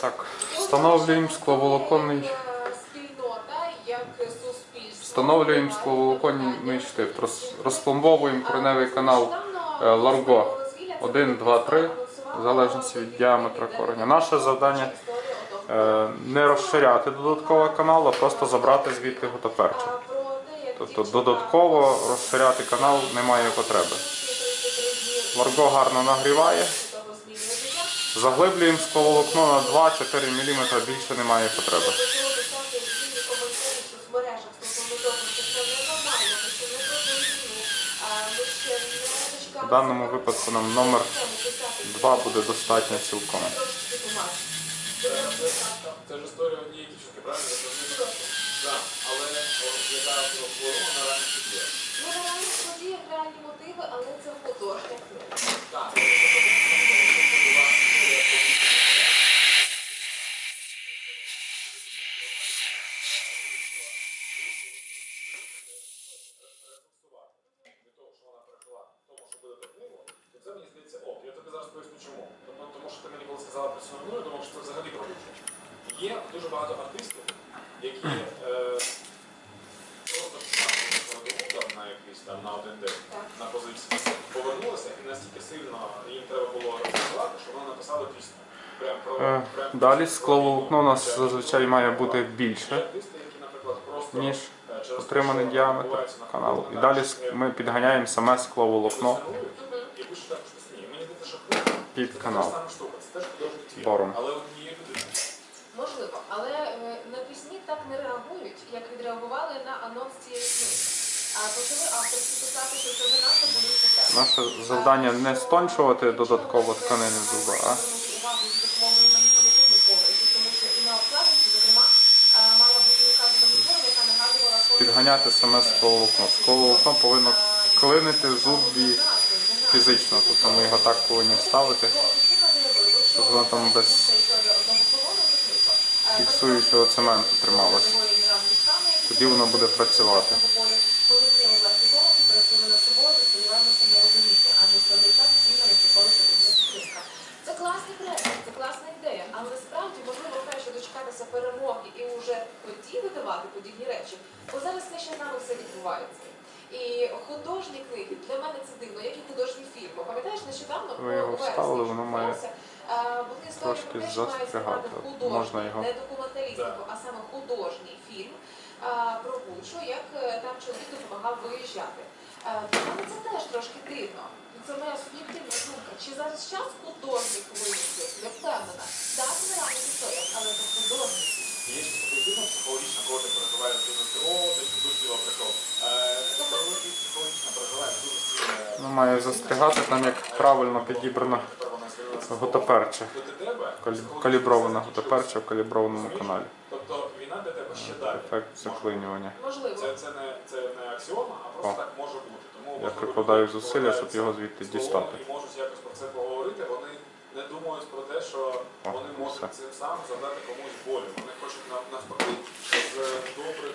Так, встановлюємо скловолоконний. Встановлюємо скловолоконний штифт. Роз- Розпломбовуємо кореневий канал е, Ларго 1, 2, 3, в залежності від діаметра кореня. Наше завдання е, не розширяти додатково канал, а просто забрати звідти гутоперче. Тобто додатково розширяти канал немає потреби. Ларго гарно нагріває. Заглиблюємо скловолокно на 2-4 мм, більше немає потреби. В даному випадку нам номер 2 буде достатньо цілком. Це ж історія однієї дівчинки, правильно? Так, але яка впливала на ранній судді. Реальні мотиви, але це книгу, це мені здається ок. Я тобі зараз поясню чому. Тому, що ти мені коли сказала про я думав, що це взагалі продовжує. Є дуже багато артистів, які е, просто пішли там на якийсь там на один день на позиції, повернулися і настільки сильно їм треба було розповідати, що вони написали пісню. Прям про, Е, прям Далі скловолокно у нас зазвичай має бути більше, артисти, які, наприклад, просто ніж е, через те, отриманий що діаметр відбувається на каналу. І далі е, ми підганяємо саме скловолокно і пишуть також пісні. Мені здається, що книга під це та ж канал. сама штука, це теж художній твір, Бором. але однієї людини. Можливо, але е, на пісні так не реагують, як відреагували на анонс цієї книги. Наше завдання не стончувати додатково тканини зуба, а е, підганяти саме скловолокно. Скловолокно повинно клинити в зубі фізично, тобто ми його так повинні ставити, щоб воно там без фіксуючого цементу трималося. Тоді воно буде працювати. Тоді видавати подібні речі. Бо зараз те, що з нами все відбувається. І художні книги для мене це дивно, як і художні фільми. Пам'ятаєш, нещодавно по вересні, відбувалося, е, були історії про те, що має знімати художній, його- не документалістику, а саме художній фільм е, про Бучу, як е, там чоловік допомагав виїжджати. Е, Для мене це теж трошки дивно. Це моя суб'єктивна думка. Чи зараз час художник виїзді? Я впевнена. Так, не реальна історія, але це художник. Є ще така людина психологічна, коли ти переживаєш дуже о, десь до Києва прийшов. Е, Коли ти психологічно переживаєш дуже Воно має застрягати там, як правильно підібрано Тепер вона звільнилася. гутоперче. То для тебе Калі- Каліброване гутоперче в каліброваному каналі. Тобто війна для тебе ще далі. Ефект заклинювання. Можливо. Це, це, не, це не аксіома, а просто О. так може бути. Тому Я прикладаю зусилля, щоб його звідти дістати. І можуть якось про це поговорити. Вони не думають про те, що О, вони можуть все. цим самим завдати комусь болю. Вони хочуть навпаки з добрих